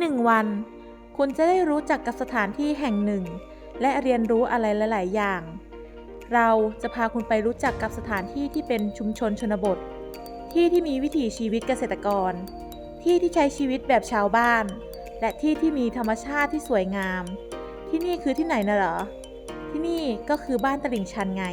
หนึ่งวัน คุณจะได้รู้จักกับสถานที่แห่งหนึ่ง และเรียนรู้อะไรหลาย ๆ อย่าง เราจะพาคุณไปรู้จักกับสถานที่ที่เป็นชุมชนชนบท ที่ที่มีวิถีชีวิตเกษตรกร ที่ที่ใช้ชีวิตแบบชาวบ้าน และที่ที่มีธรรมชาติที่สวยงาม ที่นี่คือที่ไหนนะเหรอ ที่นี่ก็คือบ้านตลิ่งชันไง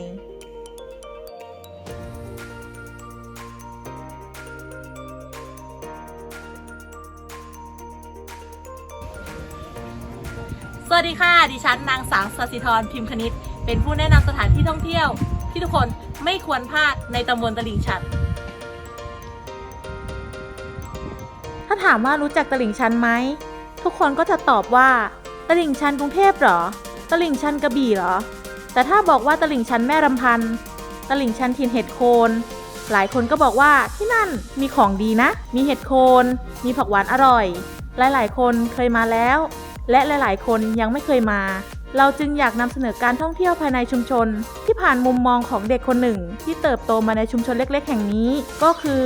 วัสดีค่ะ ดิฉันนางสาวสศิธรพิมพ์คณิต เป็นผู้แนะนำสถานที่ท่องเที่ยว ที่ทุกคนไม่ควรพลาดในตำบลตลิ่งชัน ถ้าถามว่ารู้จักตลิ่งชันไหม ทุกคนก็จะตอบว่า ตลิ่งชันกรุงเทพหรอ ตลิ่งชันกระบี่หรอ แต่ถ้าบอกว่าตลิ่งชันแม่รำพันธ์ตลิ่งชันถิ่นเห็ดโคน หลายคนก็บอกว่าที่นั่นมีของดีนะ มีเห็ดโคน มีผักหวานอร่อย หลายๆ คนเคยมาแล้ว และหลาย ๆ คนยังไม่เคยมา เราจึงอยากนำเสนอการท่องเที่ยวภายในชุมชน ที่ผ่านมุมมองของเด็กคนหนึ่ง ที่เติบโตมาในชุมชนเล็ก ๆ แห่งนี้ ก็คือ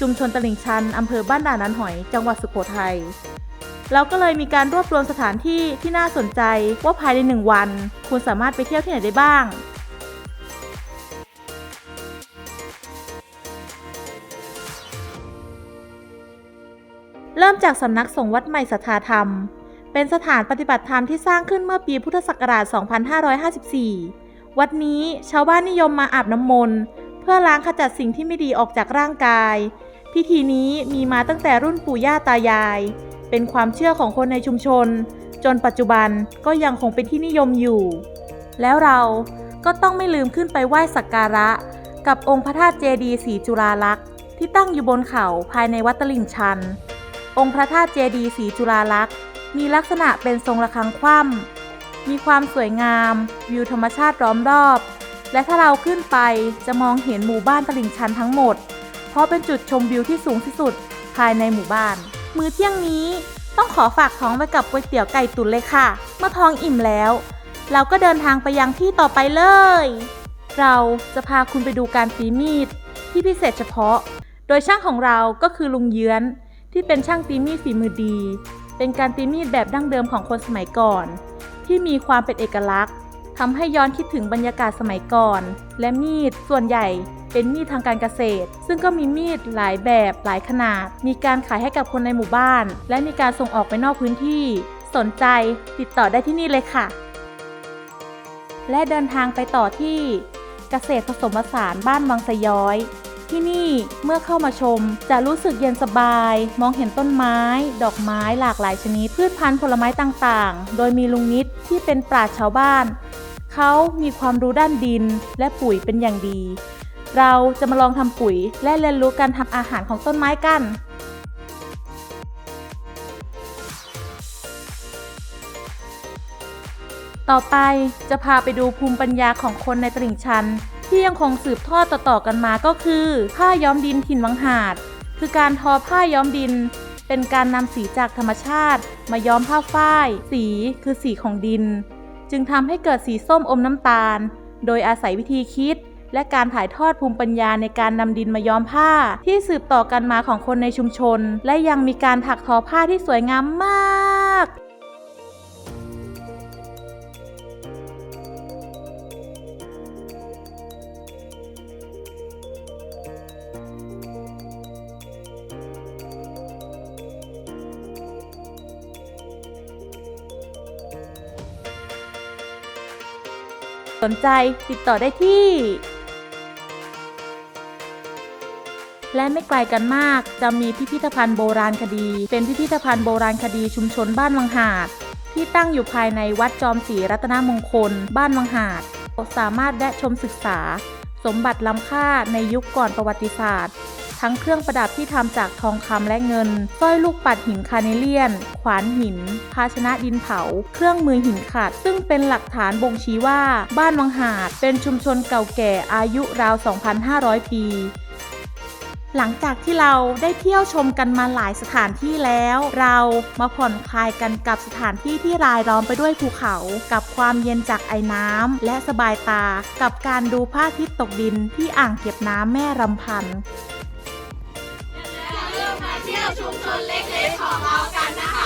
ชุมชนตลิ่งชันอำเภอบ้านด่านนันหอย จังหวัดสุโขทัยเราก็เลยมีการรวบรวมสถานที่ที่น่าสนใจว่าภายในหนึ่งวัน คุณสามารถไปเที่ยวที่ไหนได้บ้าง เริ่มจากสำนักสงฆ์วัดใหม่สัทธาธรรม เป็นสถานปฏิบัติธรรมที่สร้างขึ้นเมื่อปีพุทธศักราช 2554 วัดนี้ชาวบ้านนิยมมาอาบน้ำมนต์เพื่อล้างขจัดสิ่งที่ไม่ดีออกจากร่างกาย พิธีนี้มีมาตั้งแต่รุ่นปู่ย่าตายาย เป็นความเชื่อของคนในชุมชน จนปัจจุบันก็ยังคงเป็นที่นิยมอยู่ แล้วเราก็ต้องไม่ลืมขึ้นไปไหว้สักการะ กับองค์พระธาตุเจดีย์ศรีจุฬาลักษณ์ที่ตั้งอยู่บนเขาภายในวัดตลิ่งชัน องค์พระธาตุเจดีย์ศรีจุฬาลักษณ์ มีลักษณะเป็นทรงระฆังคว่ำมีความสวยงาม วิวธรรมชาติล้อมรอบ และถ้าเราขึ้นไปจะมองเห็นหมู่บ้านตลิ่งชันทั้งหมด เพราะเป็นจุดชมวิวที่สูงที่สุดภายในหมู่บ้าน มื้อเที่ยงนี้ต้องขอฝากท้องไว้กับก๋วยเตี๋ยวไก่ตุ๋นเลยค่ะ เมื่อท้องอิ่มแล้ว เราก็เดินทางไปยังที่ต่อไปเลย เราจะพาคุณไปดูการตีมีด ที่พิเศษเฉพาะ โดยช่างของเราก็คือลุงเยื้อน ที่เป็นช่างตีมีดฝีมือดี เป็นการตีมีดแบบดั้งเดิมของคนสมัยก่อน ที่มีความเป็นเอกลักษณ์ทำให้ย้อนคิดถึงบรรยากาศสมัยก่อน และมีดส่วนใหญ่เป็นมีดทางการเกษตร ซึ่งก็มีมีดหลายแบบหลายขนาด มีการขายให้กับคนในหมู่บ้าน และมีการส่งออกไปนอกพื้นที่ สนใจติดต่อได้ที่นี่เลยค่ะ และเดินทางไปต่อที่เกษตรผสมผสานบ้านวังสย้อย ที่นี่เมื่อเข้ามาชม จะรู้สึกเย็นสบาย มองเห็นต้นไม้ ดอกไม้หลากหลายชนิด พืชพันธุ์ผลไม้ต่างๆ โดยมีลุงนิดที่เป็นปราชญ์ชาวบ้าน เขามีความรู้ด้านดินและปุ๋ยเป็นอย่างดี เราจะมาลองทำปุ๋ยและเรียนรู้การทำอาหารของต้นไม้กันต่อไปจะพาไปดูภูมิปัญญาของคนในตลิ่งชัน ที่ยังคงสืบทอดต่อๆกันมาก็คือ ผ้าย้อมดินถิ่นวังหาด คือการทอผ้าย้อมดิน เป็นการนำสีจากธรรมชาติ มาย้อมผ้าฝ้าย สีคือสีของดิน จึงทำให้เกิดสีส้มอมน้ำตาล โดยอาศัยวิธีคิด และการถ่ายทอดภูมิปัญญาในการนำดินมาย้อมผ้า ที่สืบต่อกันมาของคนในชุมชน และยังมีการถักทอผ้าที่สวยงามมาก สนใจติดต่อได้ที่ และไม่ไกลกันมาก จะมีพิพิธภัณฑ์โบราณคดี เป็นพิพิธภัณฑ์โบราณคดีชุมชนบ้านวังหาด ที่ตั้งอยู่ภายในวัดจอมศรีรัตนมงคล บ้านวังหาด สามารถแวะชมศึกษา สมบัติล้ำค่าในยุคก่อนประวัติศาสตร์ ทั้งเครื่องประดับที่ทำจากทองคำและเงินสร้อยลูกปัดหินคาเนเลียน ขวานหิน ภาชนะดินเผา เครื่องมือหินขัด ซึ่งเป็นหลักฐานบ่งชี้ว่า บ้านวังหาด เป็นชุมชนเก่าแก่อายุราว 2,500 ปี หลังจากที่เราได้เที่ยวชมกันมาหลายสถานที่แล้ว เรามาผ่อนคลายกันกับสถานที่ที่รายล้อมไปด้วยภูเขา กับความเย็นจากไอ้น้ำและสบายตา กับการดูพระอาทิตย์ตกดินที่อ่างเก็บน้ำแม่รำพันอย่าลืมมาเที่ยวชุมชนเล็กๆของเรากันนะคะ